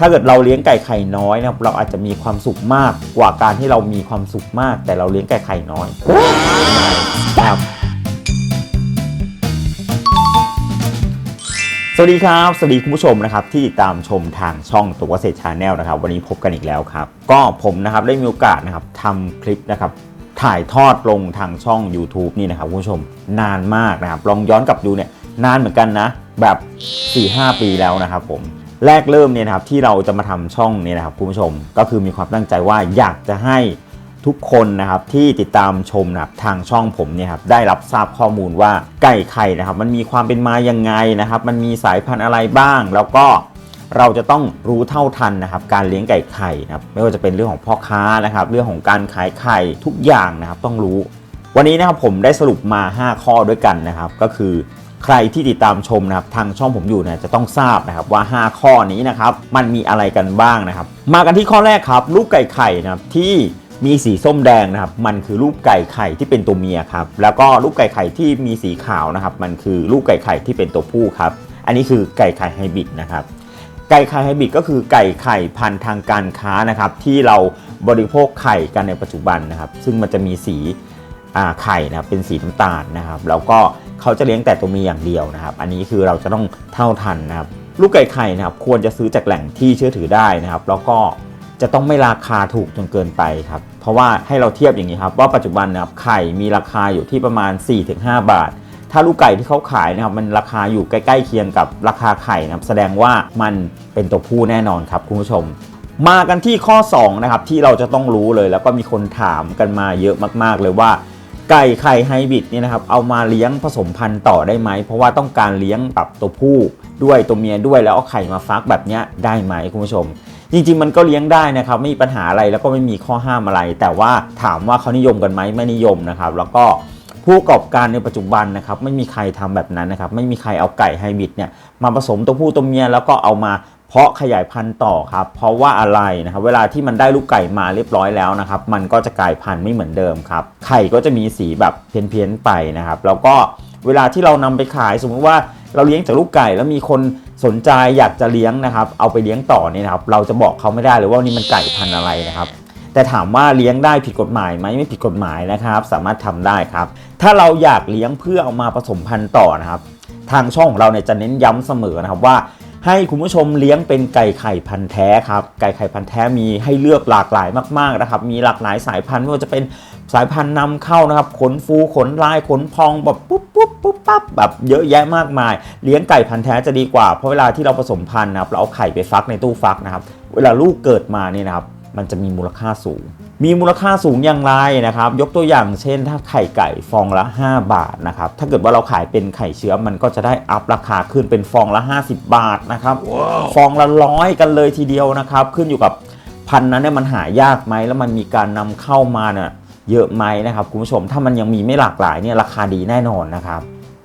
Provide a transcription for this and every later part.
ถ้าเกิดเราเลี้ยงไก่ไข่น้อยนะครับเราอาจจะมีความสุขมากกว่าการที่เรามีความสุขมาก แต่เราเลี้ยงไก่ไข่น้อยครับสวัสดีครับ สวัสดีคุณผู้ชมนะครับที่ติดตามชมทางช่องตัวเกษตรชาแนลนะครับ วันนี้พบกันอีกแล้วครับ ก็ผมนะครับได้มีโอกาสนะครับทำคลิปนะครับถ่ายทอดลงทางช่อง YouTube นี่นะครับคุณผู้ชมนานมากนะครับ ลองย้อนกลับดูเนี่ยนานเหมือนกันนะ แบบ 4-5 ปีแล้วนะครับผม แรกเริ่มเนี่ยนะครับที่เราจะมาทำช่องเนี่ยนะครับคุณผู้ชมก็คือมีความตั้งใจว่าอยากจะให้ทุกคนนะครับที่ติดตามชมนะครับทางช่องผมเนี่ยครับได้รับทราบข้อมูลว่าไก่ไข่นะครับ มันมีความเป็นมายังไงนะครับ มันมีสายพันธุ์อะไรบ้าง แล้วก็เราจะต้องรู้เท่าทันนะครับ การเลี้ยงไก่ไข่นะครับไม่ว่าจะเป็นเรื่องของพ่อค้านะครับ เรื่องของการขายไข่ทุกอย่างนะครับต้องรู้ วันนี้นะครับผมได้สรุปมา 5 ข้อด้วยกันนะครับ ก็คือ ใครที่ติดตามชมนะครับทางช่องผมอยู่เนี่ยจะต้องทราบนะครับว่า 5 ข้อนี้นะครับมันมีอะไรกันบ้างนะครับ มากันที่ข้อแรกครับลูกไก่ไข่นะครับที่มีสีส้มแดงนะครับ มันคือลูกไก่ไข่ที่เป็นตัวเมียครับ แล้วก็ลูกไก่ไข่ที่มีสีขาวนะครับ มันคือลูกไก่ไข่ที่เป็นตัวผู้ครับ อันนี้คือไก่ไข่ไฮบริดนะครับ ไก่ไข่ไฮบริดก็คือไก่ไข่พันธุ์ทางการค้านะครับ ที่เราบริโภคไข่กันในปัจจุบันนะครับ ซึ่งมันจะมีสีไข่นะครับเป็นสีน้ำตาลนะครับ แล้วก็ เขาจะเลี้ยงแต่ตัวเมียอย่างเดียวนะครับ อันนี้คือเราจะต้องเท่าทันนะครับ ลูกไก่ไข่นะครับควรจะซื้อจากแหล่งที่เชื่อถือได้นะครับ แล้วก็จะต้องไม่ราคาถูกจนเกินไปครับ เพราะว่าให้เราเทียบอย่างนี้ครับ ว่าปัจจุบันนะครับไข่มีราคาอยู่ที่ประมาณ 4-5 บาท ถ้าลูกไก่ที่เขาขายนะครับมันราคาอยู่ใกล้ๆเคียงกับราคาไข่นะครับแสดงว่ามันเป็นตัวผู้แน่นอนครับคุณผู้ชม มากันที่ข้อ2นะครับที่เราจะต้องรู้เลยแล้วก็มีคนถามกันมาเยอะมากๆเลยว่า ไก่ไข่ไฮบริดเนี่ยนะครับเอามาเลี้ยงผสมพันธุ์ต่อได้ไหม เพราะว่าต้องการเลี้ยงแบบตัวผู้ด้วยตัวเมียด้วยแล้วเอาไข่มาฟักแบบนี้ได้ไหมคุณผู้ชม จริงๆ มันก็เลี้ยงได้นะครับไม่มีปัญหาอะไรแล้วก็ไม่มีข้อห้ามอะไร แต่ว่าถามว่าเขานิยมกันไหมไม่นิยมนะครับ แล้วก็ผู้ประกอบการในปัจจุบันนะครับไม่มีใครทำแบบนั้นนะครับไม่มีใครเอาไก่ไฮบริดเนี่ยมาผสมตัวผู้ตัวเมียแล้วก็เอามา เพาะขยายพันธุ์ต่อครับเพราะว่าอะไรนะครับเวลาที่มันได้ลูกไก่มาเรียบร้อยแล้วนะครับมันก็จะกลายพันธุ์ไม่เหมือนเดิมครับไข่ก็จะมีสีแบบเพี้ยนๆไปนะครับแล้วก็เวลาที่เรานำไปขายสมมุติว่าเราเลี้ยงจากลูกไก่แล้วมีคนสนใจอยากจะเลี้ยงนะครับ เอาไปเลี้ยงต่อเนี่ยนะครับ เราจะบอกเขาไม่ได้เลยว่านี่มันไก่พันธุ์อะไรนะครับ แต่ถามว่าเลี้ยงได้ผิดกฎหมายไหมไม่ผิดกฎหมายนะครับ สามารถทำได้ครับ ถ้าเราอยากเลี้ยงเพื่อเอามาผสมพันธุ์ต่อนะครับ ทางช่องของเราเนี่ยจะเน้นย้ำเสมอนะครับว่า ให้คุณผู้ชมเลี้ยงเป็นไก่ไข่พันธุ์แท้ครับ ไก่ไข่พันธุ์แท้มีให้เลือกหลากหลายมากๆนะครับ มีหลากหลายสายพันธุ์ไม่ว่าจะเป็นสายพันธุ์นำเข้านะครับ ขนฟูขนลายขนพองแบบปุ๊บปุ๊บปุ๊บปั๊บแบบเยอะแยะมากมาย เลี้ยงไก่พันธุ์แท้จะดีกว่า เพราะเวลาที่เราผสมพันธุ์นะครับ เราเอาไข่ไปฟักในตู้ฟักนะครับ เวลาลูกเกิดมาเนี่ยนะครับ มันจะมีมูลค่าสูง มีมูลค่าสูงอย่างไรนะครับ ยกตัวอย่างเช่น ถ้าไข่ไก่ฟองละ 5 บาทนะครับ ถ้าเกิดว่าเราขายเป็นไข่เชื้อมันก็จะได้อัพราคาขึ้นเป็นฟองละ 50 บาทนะครับฟองละร้อยกันเลยทีเดียวนะครับ ขึ้นอยู่กับพันธุ์นั้นเนี่ยมันหายากไหมแล้วมันมีการนำเข้ามาเนี่ยเยอะไหมนะครับคุณผู้ชมถ้ามันยังมีไม่หลากหลายเนี่ยราคาดีแน่นอนนะครับ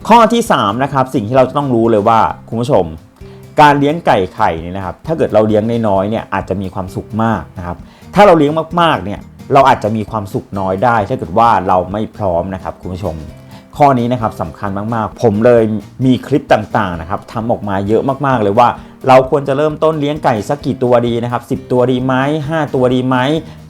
ข้อที่3นะครับสิ่งที่เราจะต้องรู้เลยว่าคุณผู้ชม การเลี้ยงไก่ไข่เนี่ยนะครับ ถ้าเกิดเราเลี้ยงน้อยๆเนี่ยอาจจะมีความสุขมากนะครับ ถ้าเราเลี้ยงมากๆเนี่ย เราอาจจะมีความสุขน้อยได้ ถ้าเกิดว่าเราไม่พร้อมนะครับคุณผู้ชม ข้อนี้นะครับสำคัญมากๆ ผมเลยมีคลิปต่างๆนะครับทำออกมาเยอะมากๆเลยว่า เราควรจะเริ่มต้นเลี้ยงไก่สักกี่ตัวดีนะครับ10 ตัวดีไหม5 ตัวดีไหม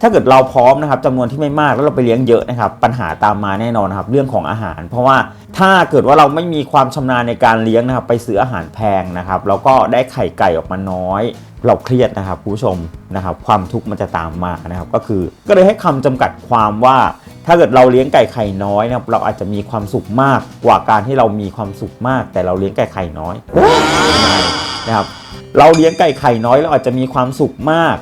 ถ้าเกิดเราพร้อมนะครับจำนวนที่ไม่มากแล้วเราไปเลี้ยงเยอะนะครับปัญหาตามมาแน่นอนนะครับเรื่องของอาหาร เพราะว่าถ้าเกิดว่าเราไม่มีความชำนาญในการเลี้ยงนะครับไปซื้ออาหารแพงนะครับแล้วก็ได้ไข่ไก่ออกมาน้อย เราเครียดนะครับผู้ชมนะครับความทุกข์มันจะตามมานะครับก็คือก็เลยให้คำจำกัดความว่า ถ้าเกิดเราเลี้ยงไก่ไข่น้อยนะครับเราอาจจะมีความสุขมากกว่าการที่เรามีความสุขมาก แต่เราเลี้ยงไก่ไข่น้อยนะครับเราเลี้ยงไก่ไข่น้อยเราอาจจะมีความสุขมาก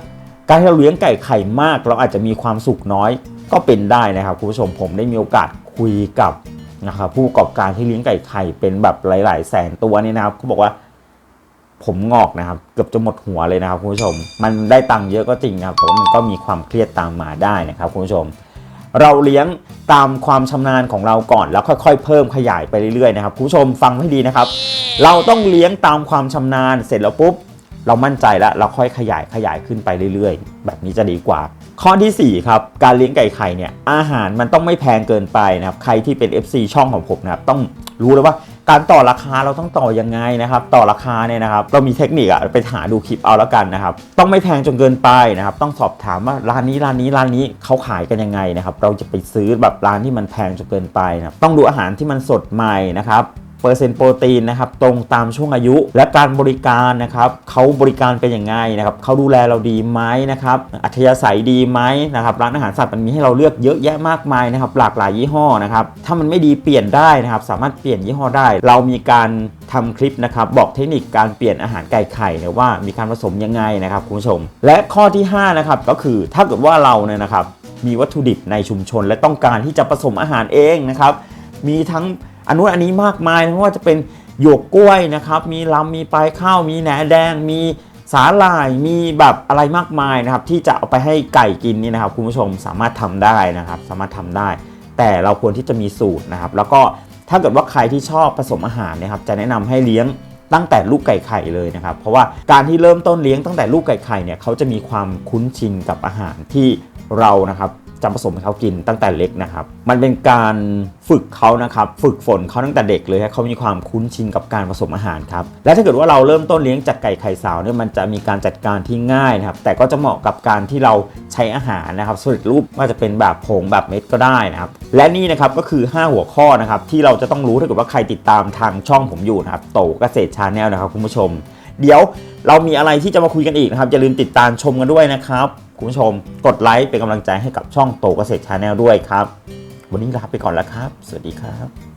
การที่เราเลี้ยงไก่ไข่มาก เราอาจจะมีความสุขน้อย ก็เป็นได้นะครับคุณผู้ชมผมได้มีโอกาสคุยกับนะครับผู้ประกอบการที่เลี้ยงไก่ไข่เป็นแบบหลาย ๆ แสนตัวเนี่ยนะครับเขาบอกว่าผมงอกนะครับเกือบจะหมดหัวเลยนะครับคุณผู้ชม มันได้ตังค์เยอะก็จริงนะครับแต่ว่ามันก็มีความเครียดตามมาได้นะครับคุณผู้ชม เราเลี้ยงตามความชำนาญของเราก่อนแล้วค่อยๆ เพิ่มขยายไปเรื่อยๆนะครับคุณผู้ชมฟังให้ดีนะครับ เราต้องเลี้ยงตามความชำนาญเสร็จแล้วปุ๊บ เรามั่นใจแล้วเราค่อยขยายขยายขึ้นไปเรื่อยๆ แบบนี้จะดีกว่า ข้อทีสี่ 4 ครับ การเลี้ยงไก่ไข่เนี่ยอาหารมันต้องไม่แพงเกินไปนะครับใครที่เป็น FC ช่องของผมนะครับต้องรู้เลยว่าการต่อราคาเราต้องต่อยังไงนะครับ ต่อราคาเนี่ยนะครับเรามีเทคนิคอะไปหาดูคลิปเอาแล้วกันนะครับ ต้องไม่แพงจนเกินไปนะครับ ต้องสอบถามว่าร้านนี้ร้านนี้ร้านนี้เขาขายกันยังไงนะครับ เราจะไปซื้อแบบร้านที่มันแพงจนเกินไปนะครับต้องดูอาหารที่มันสดใหม่นะครับ เปอร์เซ็นต์โปรตีนนะครับตรงตามช่วงอายุ และการบริการนะครับเขาบริการเป็นอยังไงนะครับเขาดูแลเราดีไหมนะครับอัธยาศัยดีไหมนะครับร้านอาหารสัตว์มันมีให้เราเลือกเยอะแยะมากมายนะครับหลากหลายยี่ห้อนะครับถ้ามันไม่ดีเปลี่ยนได้นะครับสามารถเปลี่ยนยี่ห้อได้ เรามีการทำคลิปนะครับบอกเทคนิคการเปลี่ยนอาหารไก่ไข่นี่ยว่ามีการผสมยังไงนะครับคุณผู้ชม และข้อที่ห้านะครับก็คือถ้าเกิดว่าเราเนี่ยนะครับมีวัตถุดิบในชุมชน และต้องการที่จะผสมอาหารเองนะครับมีทั้ง อันนู้นอันนี้มากมายไม่ว่าจะเป็นหยวกกล้วยนะครับ มีลำมีปลายข้าว มีแหนแดง มีสาหร่าย มีแบบอะไรมากมายนะครับ ที่จะเอาไปให้ไก่กินนี่นะครับ คุณผู้ชมสามารถทำได้นะครับ สามารถทำได้ แต่เราควรที่จะมีสูตรนะครับ แล้วก็ถ้าเกิดว่าใครที่ชอบผสมอาหารนะครับ จะแนะนำให้เลี้ยงตั้งแต่ลูกไก่ไข่เลยนะครับ เพราะว่าการที่เริ่มต้นเลี้ยงตั้งแต่ลูกไก่ไข่เนี่ยเขาจะมีความคุ้นชินกับอาหารที่เรานะครับ จะผสมให้เขากินตั้งแต่เล็กนะครับ มันเป็นการฝึกเขานะครับ ฝึกฝนเขาตั้งแต่เด็กเลยให้เขามีความคุ้นชินกับการผสมอาหารครับ และถ้าเกิดว่าเราเริ่มต้นเลี้ยงจากไก่ไข่สาวเนี่ยมันจะมีการจัดการที่ง่ายนะครับ แต่ก็จะเหมาะกับการที่เราใช้อาหารนะครับสำเร็จรูปว่าจะเป็นแบบผงแบบเม็ดก็ได้นะครับ และนี่นะครับก็คือ 5 หัวข้อนะครับที่เราจะต้องรู้ถ้าเกิดว่าใครติดตามทางช่องผมอยู่นะครับ โตเกษตรชาแนลนะครับคุณผู้ชม เดี๋ยวเรามีอะไรที่จะมาคุยกันอีกนะครับอย่าลืมติดตามชมกันด้วยนะครับ คุณผู้ชมกดไลค์เป็นกำลังใจให้กับช่องโตเกษตรชาแนลด้วยครับ วันนี้ลาไปก่อนแล้วครับ สวัสดีครับ